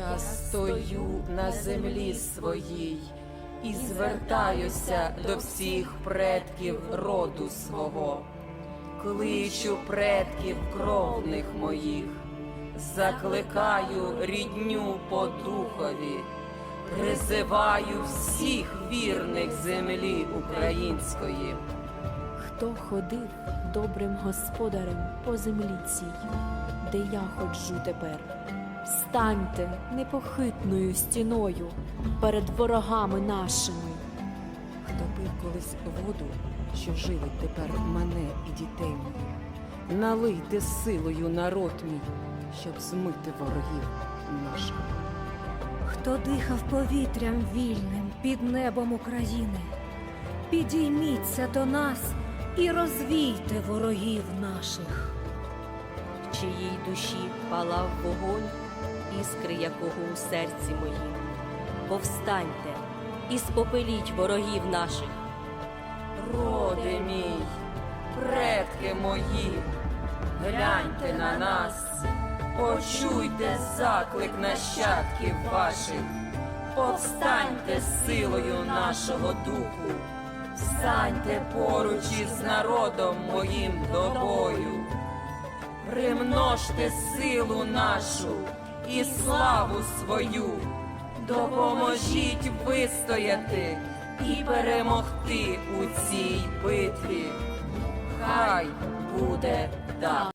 Я стою на землі своїй і звертаюся до всіх предків роду свого, кличу предків кровних моїх, закликаю рідню по духові, призиваю всіх вірних землі української. Хто ходив добрим господарем по землі цій, де я ходжу тепер? Станьте непохитною стіною перед ворогами нашими. Хто пив колись воду, що живить тепер мене і дітей моїх, налийте силою народ мій, щоб змити ворогів наших. Хто дихав повітрям вільним під небом України, підійміться до нас і розвійте ворогів наших. в чиїй душі палав вогонь, іскри якого у серці моїм. Повстаньте і спопеліть ворогів наших. Роди мій, предки мої, гляньте на нас, почуйте заклик нащадків ваших, повстаньте силою нашого духу, встаньте поруч із народом моїм до бою, примножте силу нашу і славу свою, допоможіть вистояти і перемогти у цій битві. Хай буде так.